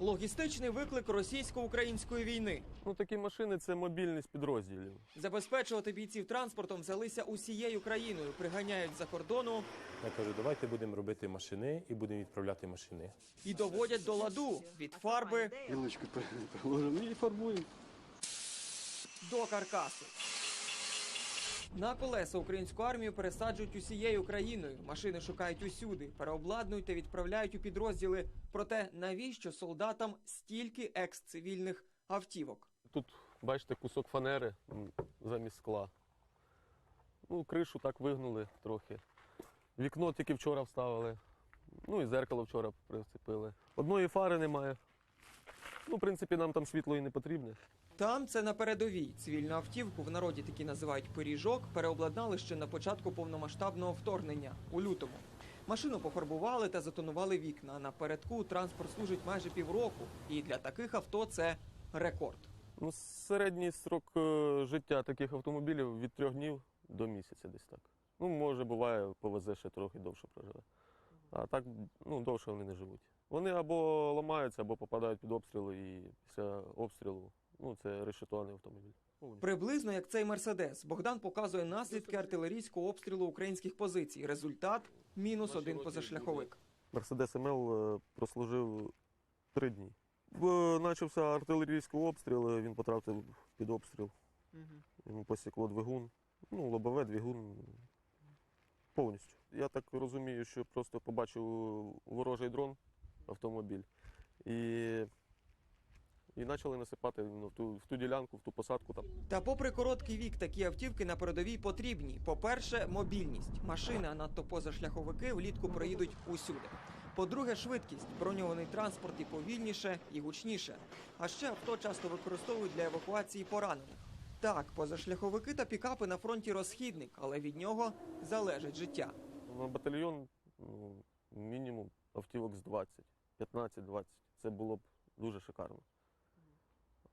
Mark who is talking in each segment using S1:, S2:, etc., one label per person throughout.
S1: Логістичний виклик російсько-української війни.
S2: Ну, такі машини це мобільність підрозділів.
S1: Забезпечувати бійців транспортом взялися усією країною, приганяють за кордону
S3: Я кажу, давайте будемо робити машини і будемо відправляти машини.
S1: і доводять до ладу від фарби
S4: Гілочку приложимо і фарбуємо.
S1: до каркасу. На колеса українську армію пересаджують усією країною. Машини шукають усюди, переобладнують та відправляють у підрозділи. Проте навіщо солдатам стільки екс-цивільних автівок?
S2: Тут, бачите, кусок фанери замість скла. Ну, кришу так вигнули трохи. Вікно тільки вчора вставили. Ну і зеркало вчора прицепили. Одної фари немає. Ну, в принципі, нам там світло і не потрібне.
S1: Там це на передовій. Цивільну автівку в народі такі називають пиріжок. Переобладнали ще на початку повномасштабного вторгнення у лютому. Машину пофарбували та затонували вікна. Напередку транспорт служить майже півроку, і для таких авто це рекорд.
S2: Ну, середній срок е, життя таких автомобілів від трьох днів до місяця десь так. Ну, може, буває, повезе ще трохи довше проживе. А так, ну, довше вони не живуть. Вони або ламаються, або попадають під обстріли, і після обстрілу, ну, це решетований автомобіль.
S1: Приблизно як цей мерседес. Богдан показує наслідки артилерійського обстрілу українських позицій. Результат мінус один позашляховик.
S2: Мерседес МЛ е, прослужив три дні. Бо Почався артилерійський обстріл, е, він потрапив під обстріл. Йому посікло двигун. Ну, лобове двигун повністю. Я так розумію, що просто побачив ворожий дрон, автомобіль, і, і почали насипати ну, в, ту, в ту ділянку, в ту посадку там.
S1: Та попри короткий вік, такі автівки на передовій потрібні. По-перше, мобільність. Машини, а надто позашляховики, влітку проїдуть усюди. По-друге, швидкість. Броньований транспорт і повільніше, і гучніше. А ще авто часто використовують для евакуації поранених. Так, позашляховики та пікапи на фронті розхідник, але від нього залежить життя.
S2: На батальйон ну, мінімум автівок з 20, 15-20. Це було б дуже шикарно.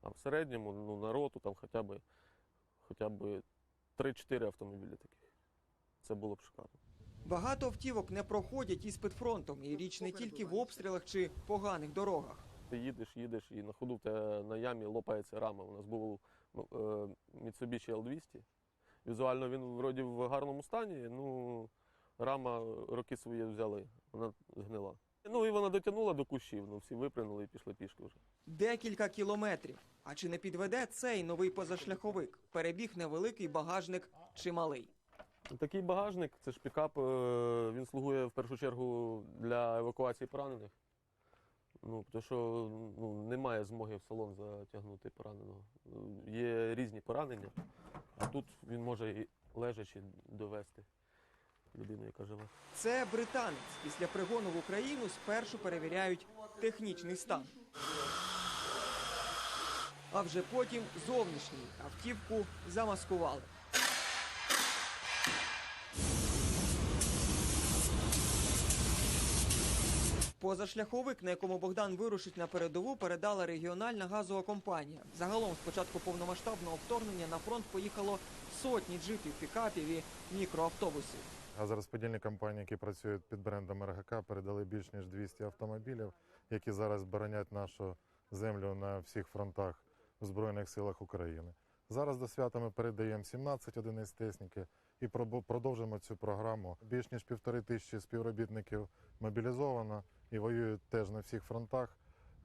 S2: А в середньому ну, на роту там хоча б, хоча б 3-4 автомобілі таких. Це було б шикарно.
S1: Багато автівок не проходять іспит фронтом, і річ не тільки в обстрілах чи поганих дорогах.
S2: Ти їдеш, їдеш, і на ходу в тебе на ямі лопається рама. У нас був ну, е, Mitsubishi L200. Візуально він вроді в гарному стані, ну рама роки свої взяли, вона гнила. Ну і вона дотягнула до кущів, ну всі випрыгнули і пішли пішки вже.
S1: Декілька кілометрів. А чи не підведе цей новий позашляховик? Перебіг невеликий багажник чималий.
S2: Такий багажник, це ж пікап, е, він слугує в першу чергу для евакуації поранених. Ну, тому що ну, немає змоги в салон затягнути пораненого. Е, Є різні поранення, а тут він може і лежачи довести людину, яка жива.
S1: Це британець. Після пригону в Україну спершу перевіряють технічний стан. А вже потім зовнішній автівку замаскували. Позашляховик, на якому Богдан вирушить на передову, передала регіональна газова компанія. Загалом, з початку повномасштабного вторгнення на фронт поїхало сотні джипів, пікапів і мікроавтобусів.
S5: Газорозподільні компанії, які працюють під брендом РГК, передали більш ніж 200 автомобілів, які зараз боронять нашу землю на всіх фронтах в Збройних силах України. Зараз до свята ми передаємо 17 одиниць техніки і продовжимо цю програму. Більш ніж півтори тисячі співробітників мобілізовано і воюють теж на всіх фронтах.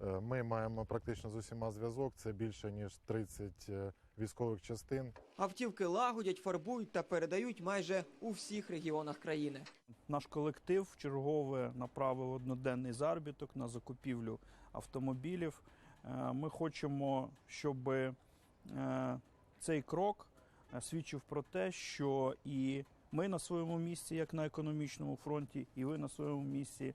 S5: Е, Ми маємо практично з усіма зв'язок. Це більше ніж 30 е, військових частин.
S1: Автівки лагодять, фарбують та передають майже у всіх регіонах країни.
S6: Наш колектив вчергове направив одноденний заробіток на закупівлю автомобілів. Е, Ми хочемо, щоб е, цей крок е, свідчив про те, що і ми на своєму місці, як на економічному фронті, і ви на своєму місці,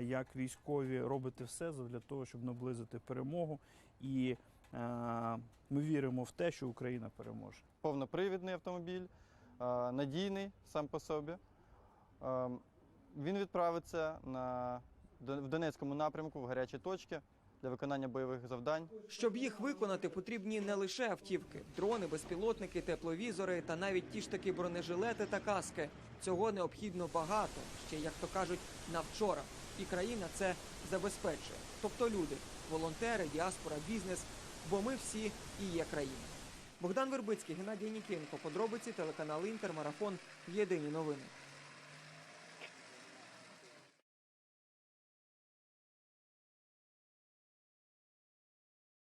S6: як військові, робите все для того, щоб наблизити перемогу. І ми віримо в те, що Україна переможе.
S7: повнопривідний автомобіль, е, надійний сам по собі. Е, Він відправиться на, в Донецькому напрямку в гарячі точки для виконання бойових завдань.
S1: Щоб їх виконати, потрібні не лише автівки, дрони, безпілотники, тепловізори та навіть ті ж таки бронежилети та каски. Цього необхідно багато, ще як то кажуть, на вчора. І країна це забезпечує. Тобто люди, волонтери, діаспора, бізнес, бо ми всі і є країна. Богдан Вербицький, Геннадій Нікенко. Подробиці телеканал Інтер, марафон. Єдині новини.